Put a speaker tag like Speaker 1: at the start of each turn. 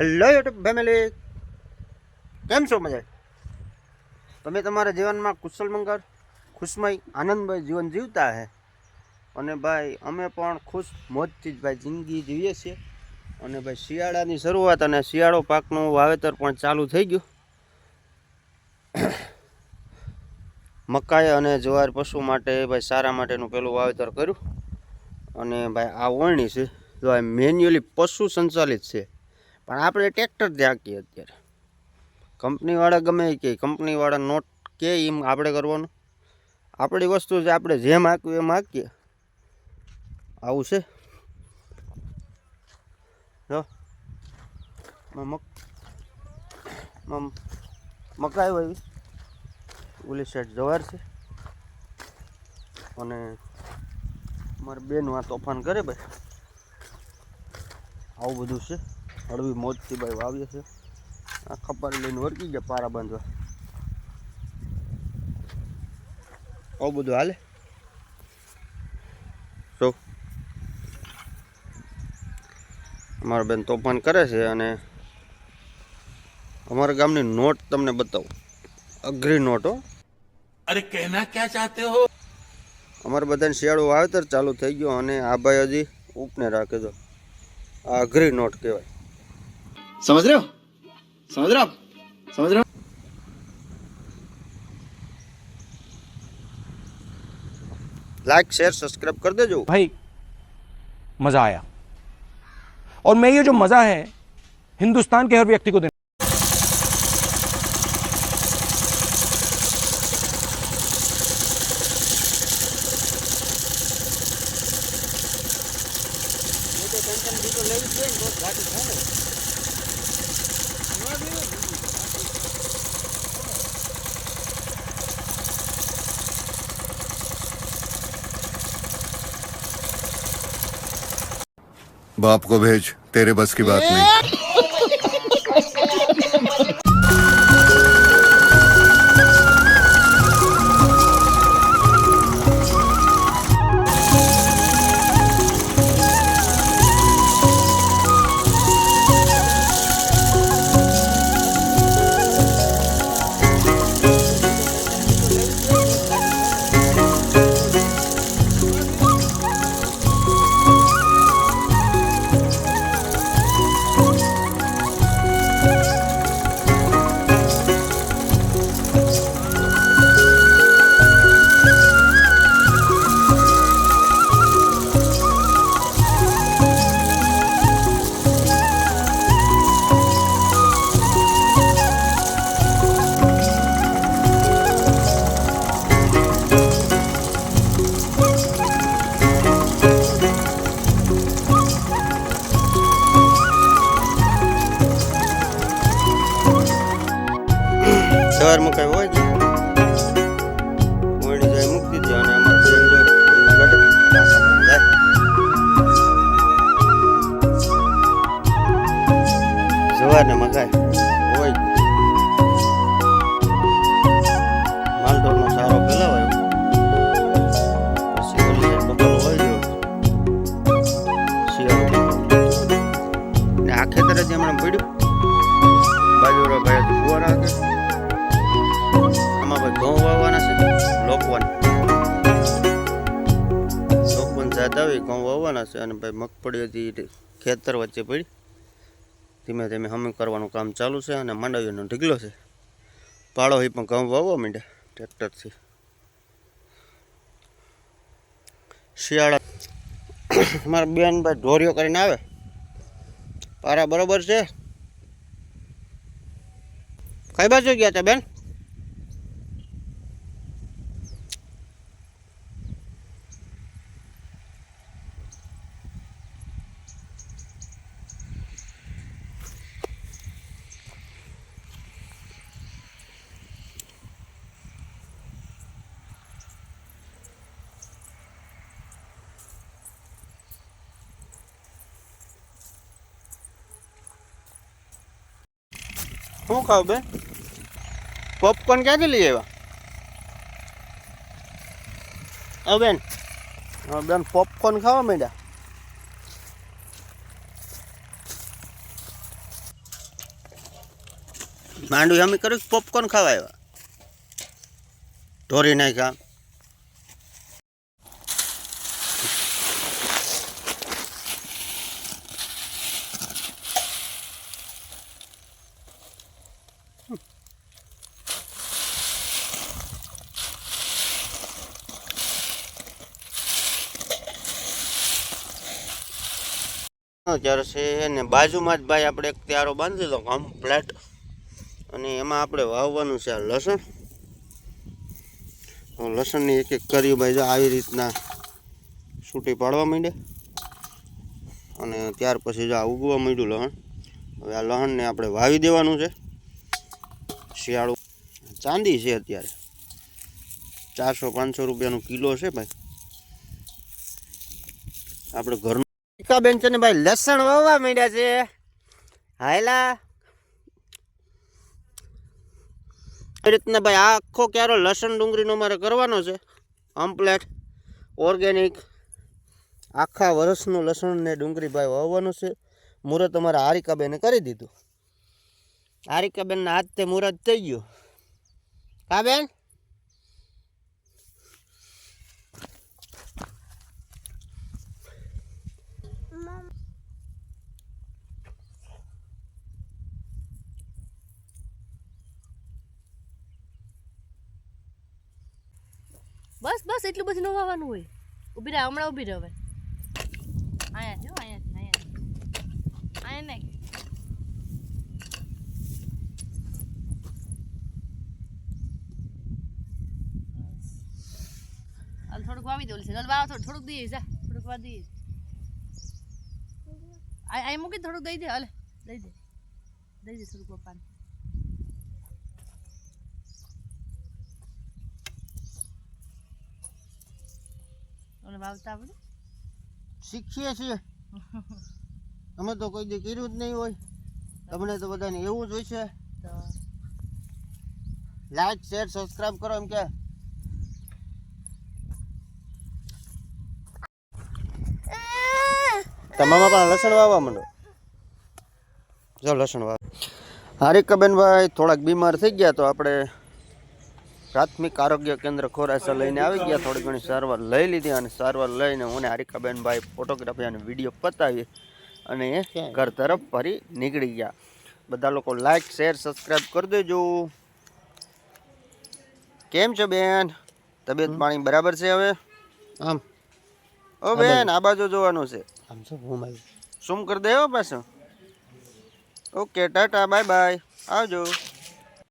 Speaker 1: Hello YouTube family. કેમ છો મજા તમે તમારા જીવનમાં કુશલ મંગળ, ખુશમય, આનંદમય જીવન જીવતા હે. અને ભાઈ, અમે પણ ખુશ મોજથી જ ભાઈ જિંદગી જીવીએ છીએ. અને ભાઈ શિયાળાની શરૂઆત અને શિયાળો પાકનું વાવેતર પણ ચાલુ થઈ ગયું. મકાઈ અને જુવાર પશુ માટે ભાઈ સારા માટેનું પેલું વાવેતર કર્યું. અને ભાઈ આ વળણી છે. મેન્યુઅલી પશુ સંચાલિત છે. પણ આપણે ટ્રેક્ટર હાંકીએ અત્યારે. કંપનીવાળા ગમે કે કંપનીવાળા નોટ કે એમ આપણે કરવાનું. આપણી વસ્તુ છે આપણે જેમ હાંકવી એમ હાંકીએ. આવું છે. જો. મકાઈ હોય. ઓલી સાઈડ જવાર છે. અને મારી બેન આ તોફાન કરે ભાઈ. આવું બધું છે. હળવી મોજથી ભાઈ વાવીએ છે આ ખપારી લઈને વળગી ગયા પારા બાંધવા. ઓ બધું હાલે? જો. અમારા બેન તોફાન કરે છે અને અમારા ગામની નોટ તમને બતાવું. અઘરી નોટ હો.
Speaker 2: અરે કહેના ક્યાં ચાહતે હો?
Speaker 1: અમારે બધાને શિયાળો વાવેતર ચાલુ થઈ ગયો અને આ ભાઈ હજી ઉપને રાખે તો આ અઘરી નોટ કહેવાય.
Speaker 3: समझ रहे हो? समझ रहे हो आप? समझ रहे हो?
Speaker 1: लाइक शेयर सब्सक्राइब कर देजो
Speaker 4: भाई मज़ा आया। और मैं ये जो मज़ा है हिंदुस्तान के हर व्यक्ति को देना।
Speaker 5: बाप को भेज तेरे बस की बात नहीं
Speaker 1: સવાર મકાઈ હોય ઓળી જાય મૂકી દીધો અને અમારે બેન જો એની ગાડે પાછા જાય. સવાર ને મકાઈ હોય માલઢોરનો સારો ફેલાવાયો પછી ઓલી બગલ ને આ ખેતરે જ હમણાં પડ્યું. બાજુ ફુવાર આવે લોકવન લોકવન જાત આવી, ઘઉં વાવવાના છે અને ભાઈ મગફળી હતી ખેતર વચ્ચે પડી. ધીમે ધીમે હમી કરવાનું કામ ચાલુ છે અને માંડવીનો ઢીકલો છે. પાડો એ પણ ઘઉં વાવવા માંડ્યા ટ્રેક્ટરથી શિયાળા. મારા બેન ભાઈ ઢોરિયો કરીને આવે. પારા બરોબર છે? કઈ બાજુ ગયા હતા બેન? શું ખાવ બે? પોપકોર્ન ક્યાંથી લઈ આવ્યા? હા બેન. હા બેન પોપકોર્ન ખાવા માંડ્યા. માંડવી અમે કર્યું પોપકોર્ન ખાવા આવ્યા? ઢોરી નાખ્યા. અત્યારે છે અને બાજુમાં જ ભાઈ આપણે એક ત્યારો બાંધી દો કમ્પ્લેટ અને એમાં આપણે વાવવાનું છે આ લસણ. લસણની એક એક કરી ભાઈ જો આવી રીતના છૂટી પાડવા માંડે અને ત્યાર પછી જો આ ઉગવા માંડ્યું લહણ. હવે આ લહણને આપણે વાવી દેવાનું છે. શિયાળું ચાંદી છે અત્યારે. ચારસો પાંચસો રૂપિયાનું કિલો છે ભાઈ. આપણે ઘરનું બેન છે ને ભાઈ લસણ વાવવા માંડ્યા છે. હાયલા. એ રીતના ભાઈ આખો ક્યારો લસણ ડુંગળીનો મારે કરવાનો છે. કમ્પ્લેટ ઓર્ગેનિક આખા વર્ષનું લસણ ને ડુંગળી ભાઈ વાવવાનું છે. મુહૂર્ત અમારા હારિકાબેને કરી દીધું. હારિકાબેનના હાથે મુહૂર્ત થઈ ગયું. કા
Speaker 6: બસ બસ, એટલું બધું ન વાવવાનું હોય. ઊભી રહે, હમણાં ઊભી રહે હવે. અહીંયા જો, અહીંયા અહીંયા. અહીંયા નહીં. થોડુંક વાવી દઉં છે વાવ થોડું થોડુંક દઈએ, જા. થોડુંક વાવ દઈએ. આ મૂકી, થોડુંક દઈ દે, હાલે. દઈ દે. દઈ દે થોડુંક પપ્પાને. વાવતા આવડે?
Speaker 1: શીખીએ છીએ. અમે તો કોઈ દી કર્યું જ નહીં હોય. તમને તો બધાને એવું જ હોય છે. લાઈક શેર સબસ્ક્રાઇબ કરો એમ કે. તમામા પણ લસણ વાવવા માંડો? જો લસણ વાવ. હારિકાબેનભાઈ થોડાક બીમાર થઈ ગયા તો આપણે પ્રાથમિક આરોગ્ય કેન્દ્ર ખોરાસા લઈને આવી ગયા થોડી ઘણી સારવાર લઈ લીધી અને સારવાર લઈને હું હારિકાબેનભાઈ ફોટોગ્રાફી અને વીડિયો પતાવી અને ઘર તરફ ફરી નીકળી ગયા. બધા લોકો લાઈક શેર સબસ્ક્રાઇબ કરી દેજો. કેમ છો બેન? તબિયત પાણી બરાબર છે હવે? આમ. ઓ બેન આ બાજુ જોવાનું છે. આમ શું ઘુમાવી શું કરી દેવા હો પાછું? ઓકે ટાટા બાય બાય આવજો.